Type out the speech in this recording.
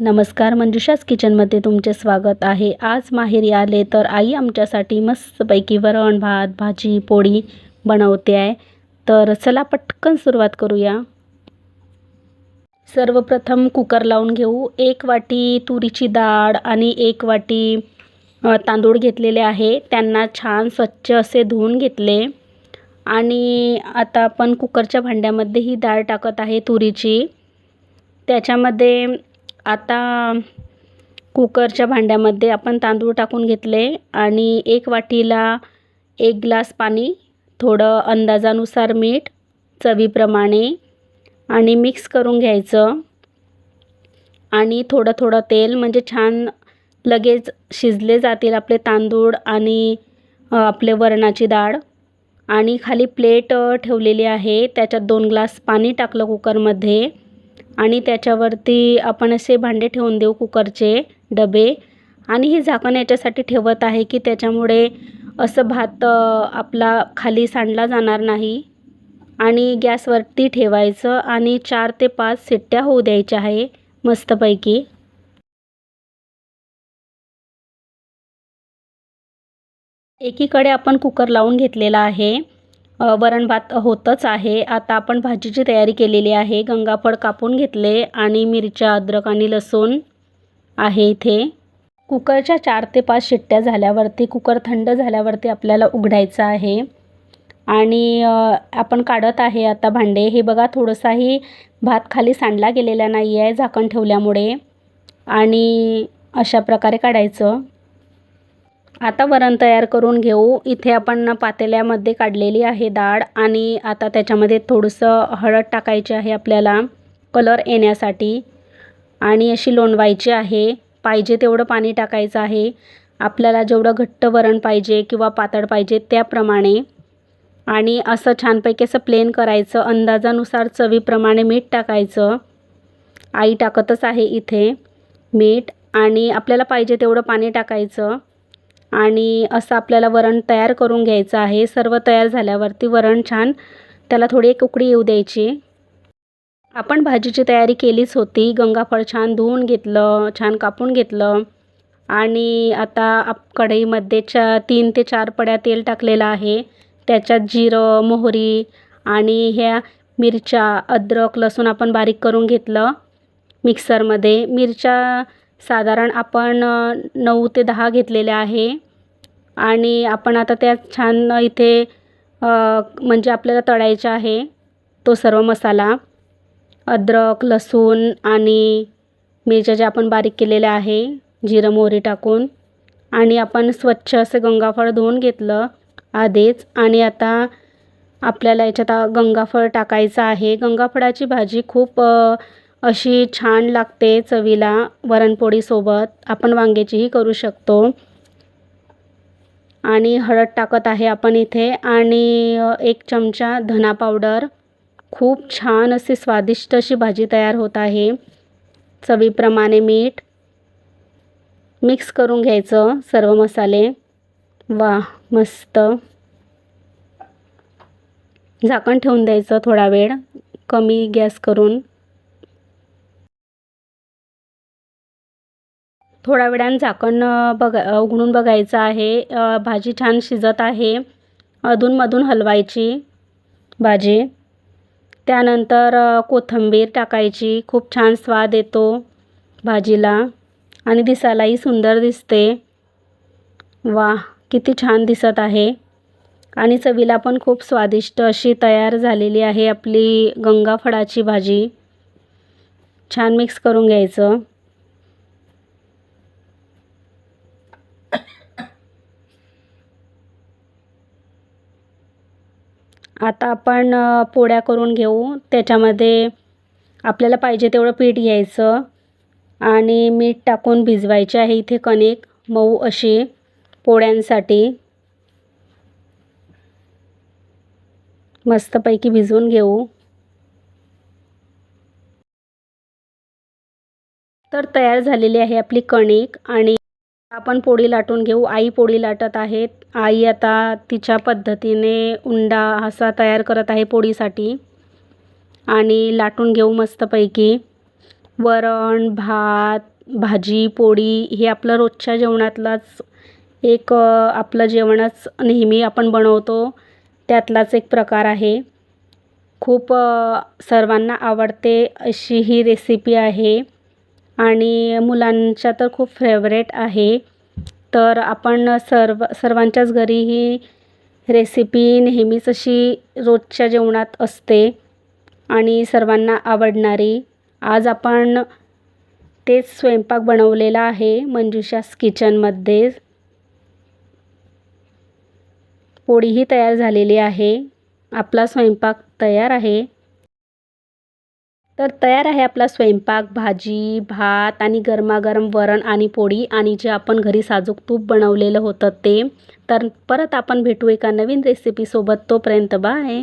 नमस्कार मंजुषाच किचनमध्ये तुमचे स्वागत आहे. आज माहेरी आले तर आई आमच्यासाठी मस्तपैकी वरण भात भाजी पोळी बनवते आहे. तर चला पटकन सुरुवात करूया. सर्वप्रथम कुकर लावून घेऊ. एक वाटी तुरीची डाळ आणि एक वाटी तांदूळ घेतलेले आहे. त्यांना छान स्वच्छ असे धुवून घेतले. आणि आता आपण कुकरच्या भांड्यामध्ये ही डाळ टाकत आहे तुरीची. त्याच्यामध्ये आता कुकरच्या भांड्यामध्ये आपण तांदूळ टाकून घेतले आणि एक वाटीला एक ग्लास पाणी थोडं अंदाजानुसार मीठ चवीप्रमाणे आणि मिक्स करून घ्यायचं. आणि थोडं थोडं तेल म्हणजे छान लगेच शिजले जातील आपले तांदूळ आणि आपले वरणाची डाळ. आणि खाली प्लेट ठेवलेली आहे त्याच्यात दोन ग्लास पाणी टाकलं कुकरमध्ये. आणि त्याच्यावरती आपण असे भांडे ठेवून देऊ कुकरचे डबे. आणि हे झाकण याच्यासाठी ठेवत आहे की त्याच्यामुळे असं भात आपला खाली सांडला जाणार नाही. आणि गॅसवरती ठेवायचं आणि चार ते पाच सिट्ट्या होऊ द्यायच्या आहे मस्तपैकी. एकीकडे आपण कुकर लावून घेतलेला आहे. वरण भात होतच आहे. आता आपण भाजीची तयारी केलेली आहे. गंगाफळ कापून घेतले आणि मिरच्या अद्रक आणि लसूण आहे इथे. कुकरच्या चार ते पाच शिट्ट्या झाल्यावरती कुकर थंड झाल्यावरती आपल्याला उघडायचं आहे. आणि आपण काढत आहे आता भांडे. हे बघा थोडंसाही भात खाली सांडला गेलेला नाही आहे झाकण ठेवल्यामुळे. आणि अशा प्रकारे काढायचं. आता वरण तयार करून घेऊ. इथे आपण पातेल्यामध्ये काढलेली आहे डाळ आणि आता त्याच्यामध्ये थोडंसं हळद टाकायची आहे आपल्याला कलर येण्यासाठी. आणि अशी लोणवायची आहे. पाहिजे तेवढं पाणी टाकायचं आहे. आपल्याला जेवढं घट्ट वरण पाहिजे किंवा पातळ पाहिजे त्याप्रमाणे. आणि असं छानपैकी असं प्लेन करायचं. अंदाजानुसार चवीप्रमाणे मीठ टाकायचं. आई टाकतच आहे इथे मीठ आणि आपल्याला पाहिजे तेवढं पाणी टाकायचं. आणि असं आपल्याला वरण तयार करून घ्यायचं आहे. सर्व तयार झाल्यावरती वरण छान त्याला थोडी एक उकडी येऊ द्यायची. आपण भाजीची तयारी केलीच होती. गंगाफळ छान धुवून घेतलं छान कापून घेतलं. आणि आता आप कढईमध्ये चा तीन ते चार पड्या तेल टाकलेलं आहे. त्याच्यात जिरं मोहरी आणि ह्या मिरच्या अद्रक लसूण आपण बारीक करून घेतलं मिक्सरमध्ये. मिरच्या साधारण आपण नऊ ते दहा घेतलेल्या आहे. आणि आपण आता त्या छान इथे म्हणजे आपल्याला तळायचा आहे तो सर्व मसाला. अद्रक लसूण आणि मिरच्या ज्या आपण बारीक केलेल्या आहे जिरं मोहरी टाकून. आणि आपण स्वच्छ असं गंगाफळ धुवून घेतलं आधीच. आणि आता आपल्याला याच्यात गंगाफळ टाकायचं आहे. गंगाफळाची भाजी खूप अशी छान लागते चवीला वरणपोळीसोबत. आपण वांग्याचीही करू शकतो. आणि हळद टाकत आहे आपण इथे. आणि एक चमचा धना पावडर. खूप छान अशी स्वादिष्ट अशी भाजी तयार होत आहे. चवीप्रमाणे मीठ. मिक्स करून घ्यायचं सर्व मसाले. वा मस्त. झाकण ठेवून द्यायचं थोडा वेळ. कमी गॅस करून. थोड्या वेळानं झाकण बघा उघडून बघायचं आहे भाजी छान शिजत आहे अधूनमधून हलवायची भाजी. त्यानंतर कोथिंबीर टाकायची खूप छान स्वाद येतो भाजीला आणि दिसायलाही सुंदर दिसते. वा किती छान दिसत आहे. आणि चवीला पण खूप स्वादिष्ट अशी तयार झालेली आहे आपली गंगाफळाची भाजी. छान मिक्स करून घ्यायचं. आता आपण पोळ्या करून घेऊ. त्याच्यामध्ये आपल्याला पाहिजे तेवढं पीठ घ्यायचं आणि मीठ टाकून भिजवायचे आहे इथे कणिक मऊ अशी पोळ्यांसाठी. मस्तपैकी भिजवून घेऊ. तर तयार झालेली आहे आपली कणिक आणि आपण पोळी लाटून घेऊ. आई पोळी लाटत आहेत. आई आता तिच्या पद्धतीने उंडा असा तयार करत आहे पोळीसाठी. आणि लाटून घेऊ मस्तपैकी. वरण भात भाजी पोळी हे आपलं रोजच्या जेवणातलाच एक आपलं जेवणच नेहमी आपण बनवतो. त्यातलाच एक प्रकार आहे. खूप सर्वांना आवडते अशी ही रेसिपी आहे. आणि मुलांच्या तर खूप फेवरेट आहे. तर आपण सर्व सर्वांच्याच घरी ही रेसिपी नेहमीच अशी रोजच्या जेवणात असते आणि सर्वांना आवडणारी. आज आपण तेच स्वयंपाक बनवलेला आहे मंजुषास किचनमध्ये पोळीही तयार झालेली आहे. आपला स्वयंपाक तयार आहे. तर तयार आहे आपला स्वयंपाक भाजी भात आणि गरमागरम वरण आणि पोळी आणि जे आपण घरी साजूक तूप बनवलेलं होतं ते. तर परत आपण भेटू एका नवीन रेसिपीसोबत तोपर्यंत बाय